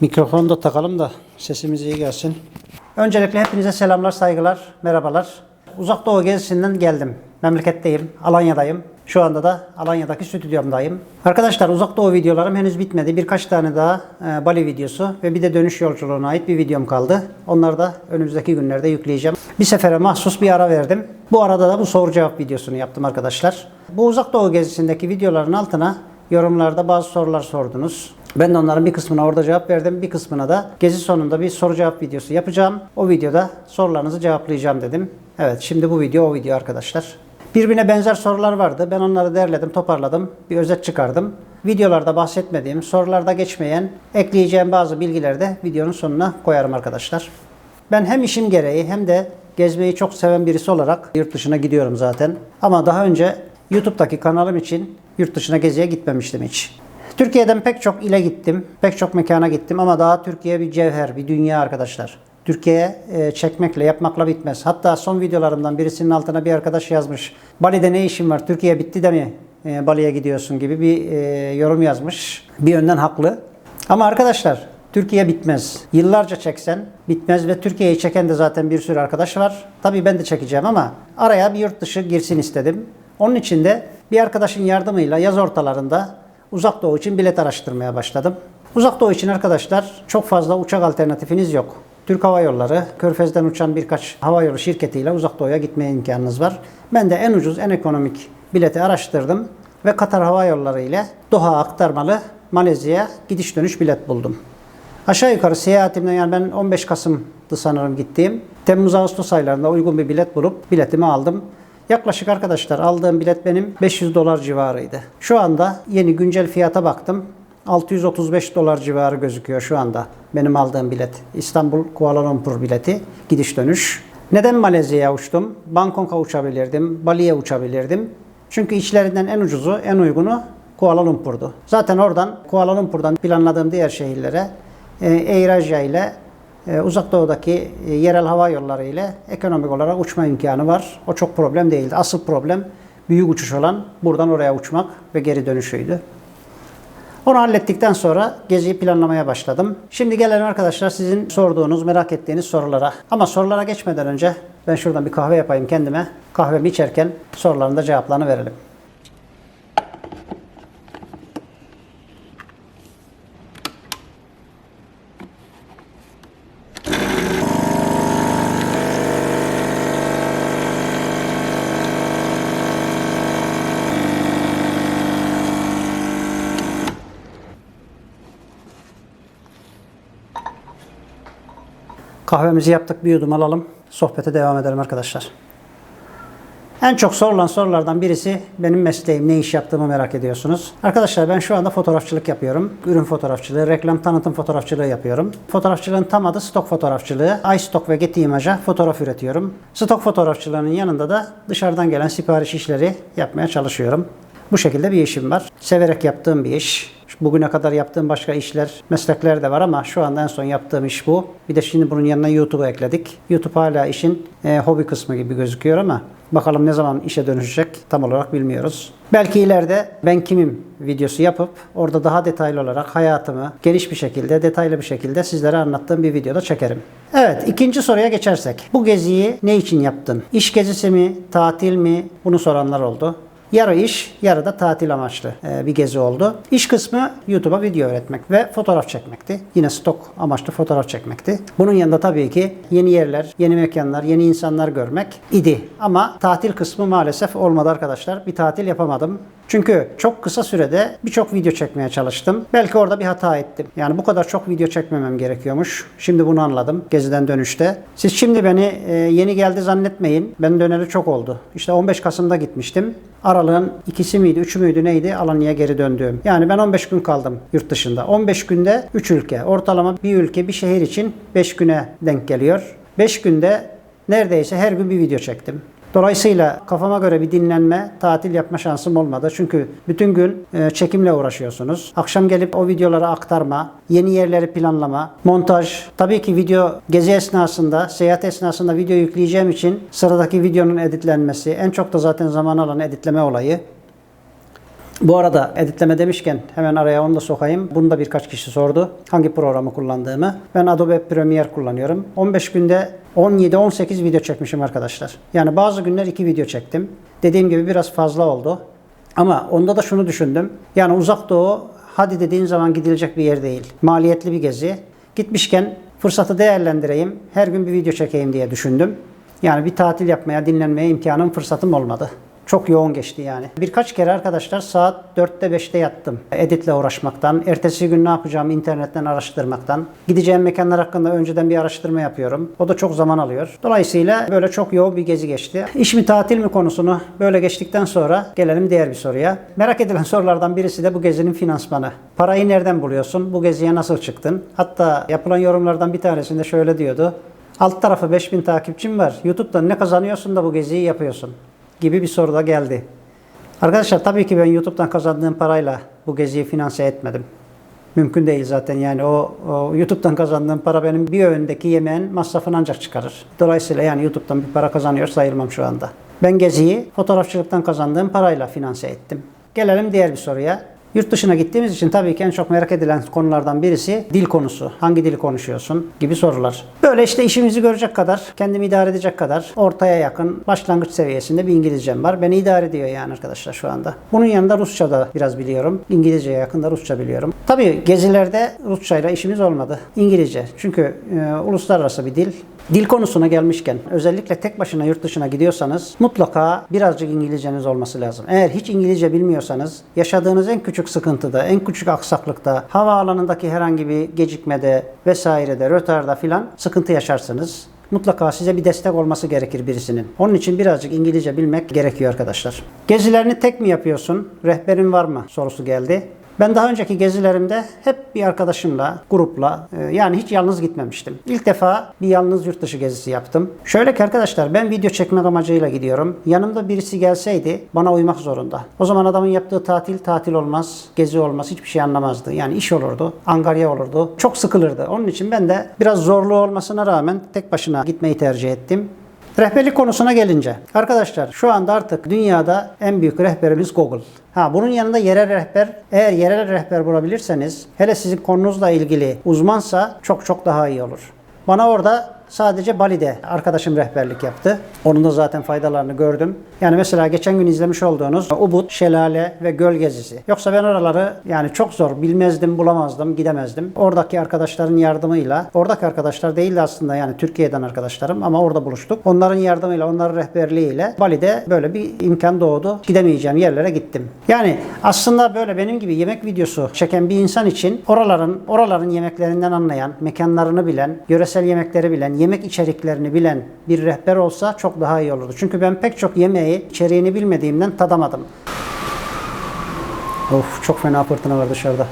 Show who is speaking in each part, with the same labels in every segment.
Speaker 1: Mikrofonu da takalım da sesimiz iyi gelsin. Öncelikle hepinize selamlar, saygılar, merhabalar. Uzak Doğu gezisinden geldim. Memleketteyim, Alanya'dayım. Şu anda da Alanya'daki stüdyomdayım. Arkadaşlar Uzak Doğu videolarım henüz bitmedi. Birkaç tane daha e, Bali videosu ve bir de dönüş yolculuğuna ait bir videom kaldı. Onları da önümüzdeki günlerde yükleyeceğim. Bir sefere mahsus bir ara verdim. Bu arada da bu soru cevap videosunu yaptım arkadaşlar. Bu Uzak Doğu gezisindeki videoların altına yorumlarda bazı sorular sordunuz. Ben de onların bir kısmına orada cevap verdim. Bir kısmına da gezi sonunda bir soru cevap videosu yapacağım. O videoda sorularınızı cevaplayacağım dedim. Evet şimdi bu video o video arkadaşlar. Birbirine benzer sorular vardı. Ben onları derledim, toparladım. Bir özet çıkardım. Videolarda bahsetmediğim, sorularda geçmeyen, ekleyeceğim bazı bilgileri de videonun sonuna koyarım arkadaşlar. Ben hem işim gereği hem de gezmeyi çok seven birisi olarak yurt dışına gidiyorum zaten. Ama daha önce YouTube'daki kanalım için yurt dışına geziye gitmemiştim hiç. Türkiye'den pek çok ile gittim, pek çok mekana gittim ama daha Türkiye bir cevher, bir dünya arkadaşlar. Türkiye'ye e, çekmekle, yapmakla bitmez. Hatta son videolarımdan birisinin altına bir arkadaş yazmış. Bali'de ne işin var? Türkiye bitti de mi e, Bali'ye gidiyorsun gibi bir e, yorum yazmış. Bir yönden haklı. Ama arkadaşlar Türkiye bitmez. Yıllarca çeksen bitmez ve Türkiye'yi çeken de zaten bir sürü arkadaş var. Tabii ben de çekeceğim ama araya bir yurt dışı girsin istedim. Onun için de bir arkadaşın yardımıyla yaz ortalarında Uzak Doğu için bilet araştırmaya başladım. Uzak Doğu için arkadaşlar çok fazla uçak alternatifiniz yok. Türk Hava Yolları, Körfez'den uçan birkaç havayolu şirketiyle Uzak Doğu'ya gitmeye imkanınız var. Ben de en ucuz, en ekonomik bileti araştırdım ve Katar Hava Yolları ile Doha aktarmalı Malezya'ya gidiş dönüş bilet buldum. Aşağı yukarı seyahatimden yani ben 15 Kasım'dı sanırım gittiğim. Temmuz-Ağustos aylarında uygun bir bilet bulup biletimi aldım. Yaklaşık arkadaşlar aldığım bilet benim 500 dolar civarıydı. Şu anda yeni güncel fiyata baktım. 635 dolar civarı gözüküyor şu anda benim aldığım bilet. İstanbul Kuala Lumpur bileti gidiş dönüş. Neden Malezya'ya uçtum? Bangkok'a uçabilirdim, Bali'ye uçabilirdim. Çünkü içlerinden en ucuzu, en uygunu Kuala Lumpur'du. Zaten oradan Kuala Lumpur'dan planladığım diğer şehirlere e, Eurasia ile Uzak Doğu'daki e, yerel hava yolları ile ekonomik olarak uçma imkanı var. O çok problem değildi. Asıl problem büyük uçuş olan buradan oraya uçmak ve geri dönüşüydü. Onu hallettikten sonra geziyi planlamaya başladım. Şimdi gelelim arkadaşlar sizin sorduğunuz, merak ettiğiniz sorulara. Ama sorulara geçmeden önce ben şuradan bir kahve yapayım kendime. Kahvemi içerken soruların cevaplarını verelim. Kahvemizi yaptık, bir yudum alalım. Sohbete devam edelim arkadaşlar. En çok sorulan sorulardan birisi benim mesleğim, ne iş yaptığımı merak ediyorsunuz. Arkadaşlar ben şu anda fotoğrafçılık yapıyorum. Ürün fotoğrafçılığı, reklam tanıtım fotoğrafçılığı yapıyorum. Fotoğrafçılığın tam adı stok fotoğrafçılığı. iStock ve Getty Image'a fotoğraf üretiyorum. Stok fotoğrafçılığının yanında da dışarıdan gelen sipariş işleri yapmaya çalışıyorum. Bu şekilde bir işim var. Severek yaptığım bir iş. Bugüne kadar yaptığım başka işler, meslekler de var ama şu anda en son yaptığım iş bu. Bir de şimdi bunun yanına YouTube'u ekledik. YouTube hala işin e, hobi kısmı gibi gözüküyor ama bakalım ne zaman işe dönüşecek tam olarak bilmiyoruz. Belki ileride ben kimim videosu yapıp orada daha detaylı olarak hayatımı geniş bir şekilde, detaylı bir şekilde sizlere anlattığım bir videoda çekerim. Evet, ikinci soruya geçersek. Bu geziyi ne için yaptın? İş gezisi mi, tatil mi? Bunu soranlar oldu. Yarı iş, yarı da tatil amaçlı e, bir gezi oldu. İş kısmı YouTube'a video üretmek ve fotoğraf çekmekti. Yine stok amaçlı fotoğraf çekmekti. Bunun yanında tabii ki yeni yerler, yeni mekanlar, yeni insanlar görmek idi. Ama tatil kısmı maalesef olmadı arkadaşlar. Bir tatil yapamadım. Çünkü çok kısa sürede birçok video çekmeye çalıştım. Belki orada bir hata ettim. Yani bu kadar çok video çekmemem gerekiyormuş. Şimdi bunu anladım geziden dönüşte. Siz şimdi beni e, yeni geldi zannetmeyin. Ben döneli çok oldu. İşte 15 Kasım'da gitmiştim. Aralığın ikisi miydi, üçü müydü neydi Alanya'ya geri döndüğüm. Yani ben 15 gün kaldım yurt dışında. 15 günde 3 ülke. Ortalama bir ülke, bir şehir için 5 güne denk geliyor. 5 günde neredeyse her gün bir video çektim. Dolayısıyla kafama göre bir dinlenme, tatil yapma şansım olmadı. Çünkü bütün gün e, çekimle uğraşıyorsunuz. Akşam gelip o videoları aktarma, yeni yerleri planlama, montaj. Tabii ki video gezi esnasında, seyahat esnasında video yükleyeceğim için sıradaki videonun editlenmesi, en çok da zaten zaman alan editleme olayı. Bu arada editleme demişken hemen araya onu da sokayım. Bunu da birkaç kişi sordu. Hangi programı kullandığımı. Ben Adobe Premiere kullanıyorum. 15 günde 17-18 video çekmişim arkadaşlar. Yani bazı günler 2 video çektim. Dediğim gibi biraz fazla oldu. Ama onda da şunu düşündüm. Yani uzak doğu hadi dediğin zaman gidilecek bir yer değil. Maliyetli bir gezi. Gitmişken fırsatı değerlendireyim. Her gün bir video çekeyim diye düşündüm. Yani bir tatil yapmaya, dinlenmeye imkanım, fırsatım olmadı. Çok yoğun geçti yani. Birkaç kere arkadaşlar saat 4'te 5'te yattım. Editle uğraşmaktan, ertesi gün ne yapacağımı internetten araştırmaktan. Gideceğim mekanlar hakkında önceden bir araştırma yapıyorum. O da çok zaman alıyor. Dolayısıyla böyle çok yoğun bir gezi geçti. İş mi tatil mi konusunu böyle geçtikten sonra gelelim diğer bir soruya. Merak edilen sorulardan birisi de bu gezinin finansmanı. Parayı nereden buluyorsun? Bu geziye nasıl çıktın? Hatta yapılan yorumlardan bir tanesinde şöyle diyordu. Alt tarafı 5000 takipçim var. YouTube'dan ne kazanıyorsun da bu geziyi yapıyorsun? Gibi bir soru da geldi. Arkadaşlar tabii ki ben YouTube'dan kazandığım parayla bu geziyi finanse etmedim. Mümkün değil zaten yani o, o YouTube'dan kazandığım para benim bir öğündeki yemeğin masrafını ancak çıkarır. Dolayısıyla yani YouTube'dan bir para kazanıyor sayılmam şu anda. Ben geziyi fotoğrafçılıktan kazandığım parayla finanse ettim. Gelelim diğer bir soruya. Yurt dışına gittiğimiz için tabii ki en çok merak edilen konulardan birisi dil konusu. Hangi dili konuşuyorsun gibi sorular. Böyle işte işimizi görecek kadar, kendimi idare edecek kadar ortaya yakın başlangıç seviyesinde bir İngilizcem var. Beni idare ediyor yani arkadaşlar şu anda. Bunun yanında Rusça da biraz biliyorum. İngilizceye yakın da Rusça biliyorum. Tabii gezilerde Rusça ile işimiz olmadı. İngilizce. Çünkü e, uluslararası bir dil. Dil konusuna gelmişken özellikle tek başına yurt dışına gidiyorsanız mutlaka birazcık İngilizceniz olması lazım. Eğer hiç İngilizce bilmiyorsanız yaşadığınız en küçük sıkıntıda, en küçük aksaklıkta, havaalanındaki herhangi bir gecikmede vesairede, rötarda filan sıkıntı yaşarsınız. Mutlaka size bir destek olması gerekir birisinin. Onun için birazcık İngilizce bilmek gerekiyor arkadaşlar. Gezilerini tek mi yapıyorsun? Rehberin var mı? sorusu geldi. Ben daha önceki gezilerimde hep bir arkadaşımla, grupla e, yani hiç yalnız gitmemiştim. İlk defa bir yalnız yurt dışı gezisi yaptım. Şöyle ki arkadaşlar ben video çekmek amacıyla gidiyorum. Yanımda birisi gelseydi bana uymak zorunda. O zaman adamın yaptığı tatil tatil olmaz, gezi olmaz, hiçbir şey anlamazdı. Yani iş olurdu, angarya olurdu. Çok sıkılırdı. Onun için ben de biraz zorlu olmasına rağmen tek başına gitmeyi tercih ettim. Rehberlik konusuna gelince arkadaşlar şu anda artık dünyada en büyük rehberimiz Google. Ha bunun yanında yerel rehber eğer yerel rehber bulabilirseniz hele sizin konunuzla ilgili uzmansa çok çok daha iyi olur. Bana orada sadece Bali'de arkadaşım rehberlik yaptı. Onun da zaten faydalarını gördüm. Yani mesela geçen gün izlemiş olduğunuz Ubud, Şelale ve Göl gezisi. Yoksa ben oraları yani çok zor bilmezdim, bulamazdım, gidemezdim. Oradaki arkadaşların yardımıyla, oradaki arkadaşlar değil de aslında yani Türkiye'den arkadaşlarım ama orada buluştuk. Onların yardımıyla, onların rehberliğiyle Bali'de böyle bir imkan doğdu. Gidemeyeceğim yerlere gittim. Yani aslında böyle benim gibi yemek videosu çeken bir insan için oraların oraların yemeklerinden anlayan, mekanlarını bilen, yöresel yemekleri bilen, yemek içeriklerini bilen bir rehber olsa çok daha iyi olurdu. Çünkü ben pek çok yemeği içeriğini bilmediğimden tadamadım. Of çok fena fırtına var dışarıda.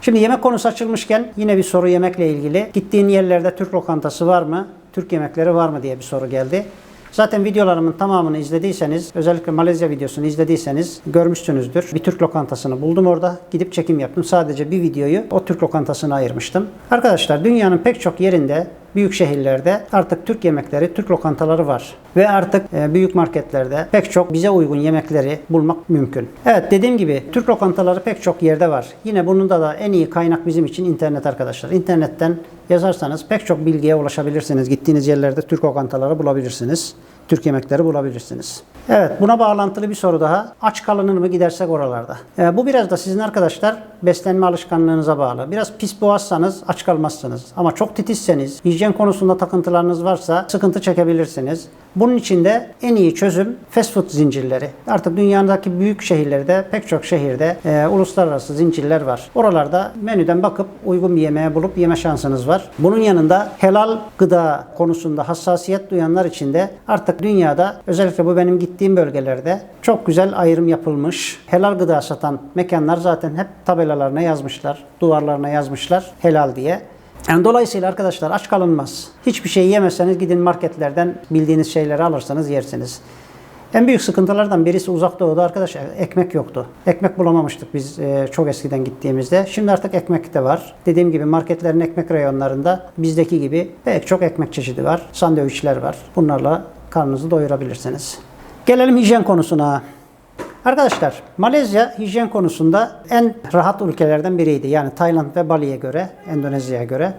Speaker 1: Şimdi yemek konusu açılmışken yine bir soru yemekle ilgili. Gittiğin yerlerde Türk lokantası var mı? Türk yemekleri var mı diye bir soru geldi. Zaten videolarımın tamamını izlediyseniz, özellikle Malezya videosunu izlediyseniz görmüşsünüzdür. Bir Türk lokantasını buldum orada. Gidip çekim yaptım. Sadece bir videoyu o Türk lokantasına ayırmıştım. Arkadaşlar dünyanın pek çok yerinde büyük şehirlerde artık Türk yemekleri, Türk lokantaları var. Ve artık e, büyük marketlerde pek çok bize uygun yemekleri bulmak mümkün. Evet dediğim gibi Türk lokantaları pek çok yerde var. Yine bunun da da en iyi kaynak bizim için internet arkadaşlar. İnternetten yazarsanız pek çok bilgiye ulaşabilirsiniz. Gittiğiniz yerlerde Türk lokantaları bulabilirsiniz. Türk yemekleri bulabilirsiniz. Evet buna bağlantılı bir soru daha. Aç kalınır mı gidersek oralarda? Ee, bu biraz da sizin arkadaşlar beslenme alışkanlığınıza bağlı. Biraz pis boğazsanız aç kalmazsınız. Ama çok titizseniz, hijyen konusunda takıntılarınız varsa sıkıntı çekebilirsiniz. Bunun için de en iyi çözüm fast food zincirleri. Artık dünyadaki büyük şehirlerde, pek çok şehirde e, uluslararası zincirler var. Oralarda menüden bakıp uygun bir yemeğe bulup yeme şansınız var. Bunun yanında helal gıda konusunda hassasiyet duyanlar için de artık dünyada özellikle bu benim gittiğim bölgelerde çok güzel ayrım yapılmış. Helal gıda satan mekanlar zaten hep tabelalarına yazmışlar, duvarlarına yazmışlar helal diye. Yani dolayısıyla arkadaşlar aç kalınmaz. Hiçbir şey yemezseniz gidin marketlerden bildiğiniz şeyleri alırsanız yersiniz. En büyük sıkıntılardan birisi uzak doğuda arkadaşlar ekmek yoktu. Ekmek bulamamıştık biz e, çok eskiden gittiğimizde. Şimdi artık ekmek de var. Dediğim gibi marketlerin ekmek reyonlarında bizdeki gibi pek çok ekmek çeşidi var. Sandviçler var. Bunlarla karnınızı doyurabilirsiniz. Gelelim hijyen konusuna. Arkadaşlar Malezya hijyen konusunda en rahat ülkelerden biriydi. Yani Tayland ve Bali'ye göre, Endonezya'ya göre.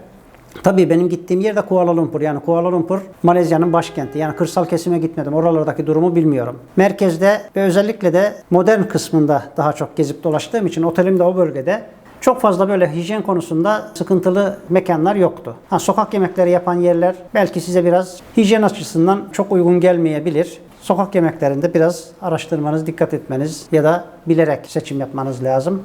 Speaker 1: Tabii benim gittiğim yer de Kuala Lumpur. Yani Kuala Lumpur Malezya'nın başkenti. Yani kırsal kesime gitmedim. Oralardaki durumu bilmiyorum. Merkezde ve özellikle de modern kısmında daha çok gezip dolaştığım için otelim de o bölgede. Çok fazla böyle hijyen konusunda sıkıntılı mekanlar yoktu. Ha, sokak yemekleri yapan yerler belki size biraz hijyen açısından çok uygun gelmeyebilir. Sokak yemeklerinde biraz araştırmanız, dikkat etmeniz ya da bilerek seçim yapmanız lazım.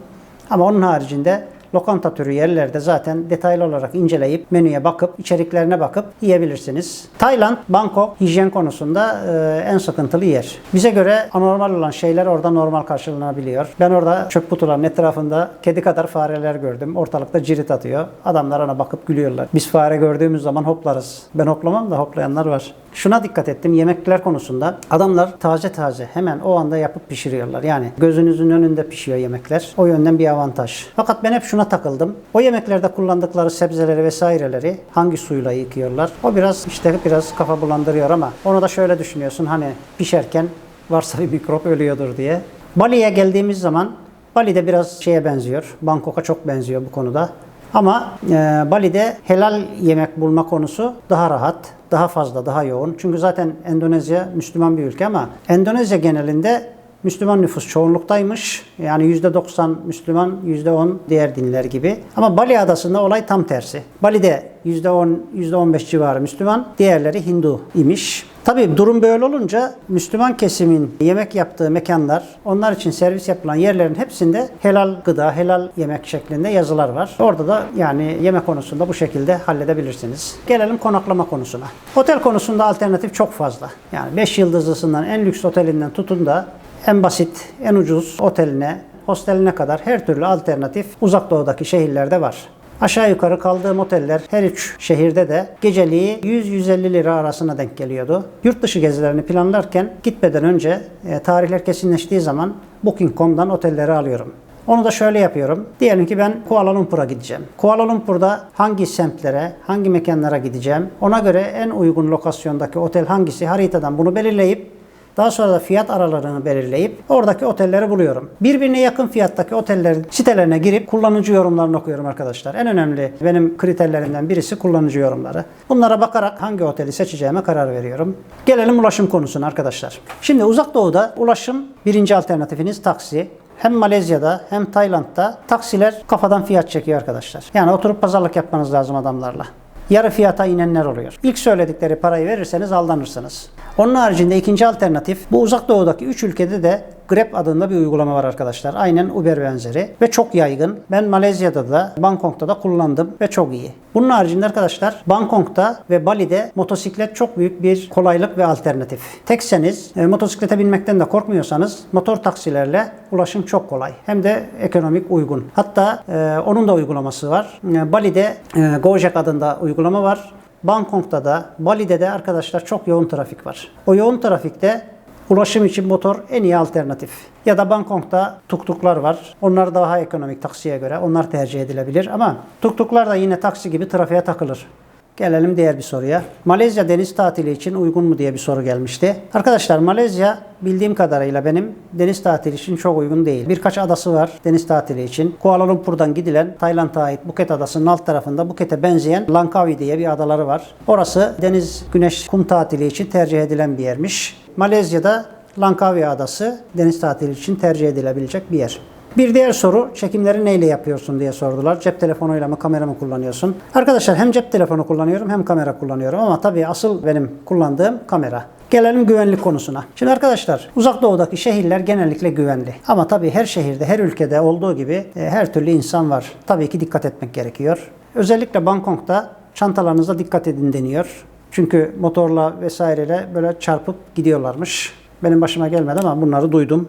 Speaker 1: Ama onun haricinde lokanta türü yerlerde zaten detaylı olarak inceleyip menüye bakıp içeriklerine bakıp yiyebilirsiniz. Tayland, Bangkok hijyen konusunda e, en sıkıntılı yer. Bize göre anormal olan şeyler orada normal karşılanabiliyor. Ben orada çöp kutularının etrafında kedi kadar fareler gördüm. Ortalıkta cirit atıyor. Adamlar ona bakıp gülüyorlar. Biz fare gördüğümüz zaman hoplarız. Ben hoplamam da hoplayanlar var. Şuna dikkat ettim yemekler konusunda. Adamlar taze taze hemen o anda yapıp pişiriyorlar. Yani gözünüzün önünde pişiyor yemekler. O yönden bir avantaj. Fakat ben hep şuna takıldım. O yemeklerde kullandıkları sebzeleri vesaireleri hangi suyla yıkıyorlar? O biraz işte biraz kafa bulandırıyor ama onu da şöyle düşünüyorsun hani pişerken varsa bir mikrop ölüyordur diye. Bali'ye geldiğimiz zaman Bali'de biraz şeye benziyor. Bangkok'a çok benziyor bu konuda. Ama e, Bali'de helal yemek bulma konusu daha rahat, daha fazla, daha yoğun. Çünkü zaten Endonezya Müslüman bir ülke ama Endonezya genelinde Müslüman nüfus çoğunluktaymış. Yani %90 Müslüman, %10 diğer dinler gibi. Ama Bali adasında olay tam tersi. Bali'de %10, %15 civarı Müslüman, diğerleri Hindu imiş. Tabii durum böyle olunca Müslüman kesimin yemek yaptığı mekanlar, onlar için servis yapılan yerlerin hepsinde helal gıda, helal yemek şeklinde yazılar var. Orada da yani yemek konusunda bu şekilde halledebilirsiniz. Gelelim konaklama konusuna. Otel konusunda alternatif çok fazla. Yani 5 yıldızlısından en lüks otelinden tutun da en basit, en ucuz oteline, hosteline kadar her türlü alternatif uzak doğudaki şehirlerde var. Aşağı yukarı kaldığım oteller her üç şehirde de geceliği 100-150 lira arasına denk geliyordu. Yurt dışı gezilerini planlarken gitmeden önce e, tarihler kesinleştiği zaman Booking.com'dan otelleri alıyorum. Onu da şöyle yapıyorum. Diyelim ki ben Kuala Lumpur'a gideceğim. Kuala Lumpur'da hangi semtlere, hangi mekanlara gideceğim? Ona göre en uygun lokasyondaki otel hangisi haritadan bunu belirleyip daha sonra da fiyat aralarını belirleyip oradaki otelleri buluyorum. Birbirine yakın fiyattaki otellerin sitelerine girip kullanıcı yorumlarını okuyorum arkadaşlar. En önemli benim kriterlerimden birisi kullanıcı yorumları. Bunlara bakarak hangi oteli seçeceğime karar veriyorum. Gelelim ulaşım konusuna arkadaşlar. Şimdi uzak doğuda ulaşım birinci alternatifiniz taksi. Hem Malezya'da hem Tayland'da taksiler kafadan fiyat çekiyor arkadaşlar. Yani oturup pazarlık yapmanız lazım adamlarla yarı fiyata inenler oluyor. İlk söyledikleri parayı verirseniz aldanırsınız. Onun haricinde ikinci alternatif bu uzak doğudaki 3 ülkede de Grab adında bir uygulama var arkadaşlar. Aynen Uber benzeri ve çok yaygın. Ben Malezya'da da Bangkok'ta da kullandım ve çok iyi. Bunun haricinde arkadaşlar Bangkok'ta ve Bali'de motosiklet çok büyük bir kolaylık ve alternatif. Tekseniz e, motosiklete binmekten de korkmuyorsanız motor taksilerle ulaşım çok kolay. Hem de ekonomik uygun. Hatta e, onun da uygulaması var. E, Bali'de e, Gojek adında uygulama var. Bangkok'ta da Bali'de de arkadaşlar çok yoğun trafik var. O yoğun trafikte Ulaşım için motor en iyi alternatif. Ya da Bangkok'ta tuktuklar var. Onlar daha ekonomik taksiye göre. Onlar tercih edilebilir ama tuktuklar da yine taksi gibi trafiğe takılır. Gelelim diğer bir soruya. Malezya deniz tatili için uygun mu diye bir soru gelmişti. Arkadaşlar Malezya bildiğim kadarıyla benim deniz tatili için çok uygun değil. Birkaç adası var deniz tatili için. Kuala Lumpur'dan gidilen Tayland'a ait Phuket adasının alt tarafında Phuket'e benzeyen Langkawi diye bir adaları var. Orası deniz, güneş, kum tatili için tercih edilen bir yermiş. Malezya'da Langkawi Adası deniz tatili için tercih edilebilecek bir yer. Bir diğer soru çekimleri neyle yapıyorsun diye sordular. Cep telefonuyla mı kamera mı kullanıyorsun? Arkadaşlar hem cep telefonu kullanıyorum hem kamera kullanıyorum ama tabii asıl benim kullandığım kamera. Gelelim güvenlik konusuna. Şimdi arkadaşlar uzak doğudaki şehirler genellikle güvenli. Ama tabii her şehirde, her ülkede olduğu gibi e, her türlü insan var. Tabii ki dikkat etmek gerekiyor. Özellikle Bangkok'ta çantalarınıza dikkat edin deniyor. Çünkü motorla vesaireyle böyle çarpıp gidiyorlarmış. Benim başıma gelmedi ama bunları duydum.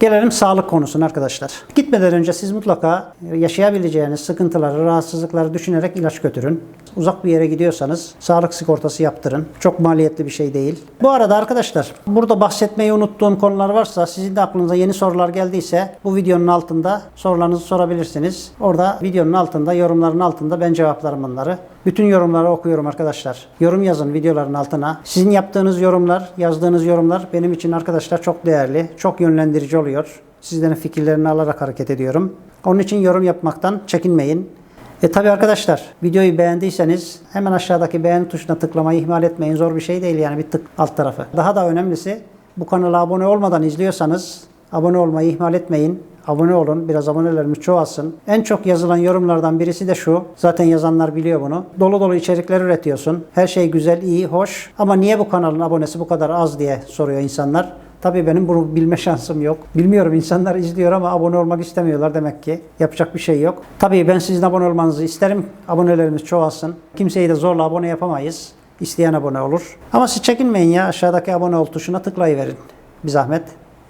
Speaker 1: Gelelim sağlık konusuna arkadaşlar. Gitmeden önce siz mutlaka yaşayabileceğiniz sıkıntıları, rahatsızlıkları düşünerek ilaç götürün. Uzak bir yere gidiyorsanız sağlık sigortası yaptırın. Çok maliyetli bir şey değil. Bu arada arkadaşlar burada bahsetmeyi unuttuğum konular varsa sizin de aklınıza yeni sorular geldiyse bu videonun altında sorularınızı sorabilirsiniz. Orada videonun altında yorumların altında ben cevaplarım bunları. Bütün yorumları okuyorum arkadaşlar. Yorum yazın videoların altına. Sizin yaptığınız yorumlar, yazdığınız yorumlar benim için arkadaşlar çok değerli, çok yönlendirici oluyor. Sizlerin fikirlerini alarak hareket ediyorum. Onun için yorum yapmaktan çekinmeyin. E tabi arkadaşlar videoyu beğendiyseniz hemen aşağıdaki beğen tuşuna tıklamayı ihmal etmeyin. Zor bir şey değil yani bir tık alt tarafı. Daha da önemlisi bu kanala abone olmadan izliyorsanız abone olmayı ihmal etmeyin. Abone olun. Biraz abonelerimiz çoğalsın. En çok yazılan yorumlardan birisi de şu. Zaten yazanlar biliyor bunu. Dolu dolu içerikler üretiyorsun. Her şey güzel, iyi, hoş. Ama niye bu kanalın abonesi bu kadar az diye soruyor insanlar. Tabii benim bunu bilme şansım yok. Bilmiyorum insanlar izliyor ama abone olmak istemiyorlar demek ki. Yapacak bir şey yok. Tabii ben sizin abone olmanızı isterim. Abonelerimiz çoğalsın. Kimseyi de zorla abone yapamayız. İsteyen abone olur. Ama siz çekinmeyin ya aşağıdaki abone ol tuşuna tıklayıverin. Bir zahmet.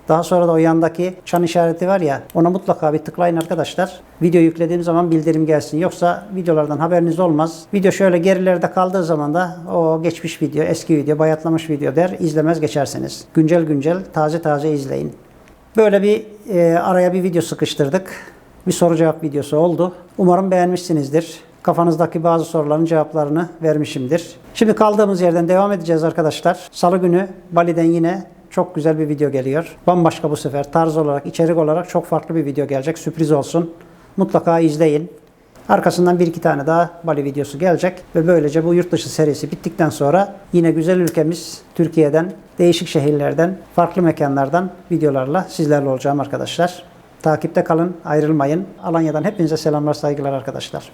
Speaker 1: Daha sonra da o yandaki çan işareti var ya ona mutlaka bir tıklayın arkadaşlar. Video yüklediğim zaman bildirim gelsin. Yoksa videolardan haberiniz olmaz. Video şöyle gerilerde kaldığı zaman da o geçmiş video, eski video, bayatlamış video der. izlemez geçersiniz. Güncel güncel, taze taze izleyin. Böyle bir e, araya bir video sıkıştırdık. Bir soru cevap videosu oldu. Umarım beğenmişsinizdir. Kafanızdaki bazı soruların cevaplarını vermişimdir. Şimdi kaldığımız yerden devam edeceğiz arkadaşlar. Salı günü Bali'den yine çok güzel bir video geliyor. Bambaşka bu sefer tarz olarak, içerik olarak çok farklı bir video gelecek. Sürpriz olsun. Mutlaka izleyin. Arkasından bir iki tane daha Bali videosu gelecek ve böylece bu yurt dışı serisi bittikten sonra yine güzel ülkemiz Türkiye'den, değişik şehirlerden, farklı mekanlardan videolarla sizlerle olacağım arkadaşlar. Takipte kalın, ayrılmayın. Alanya'dan hepinize selamlar, saygılar arkadaşlar.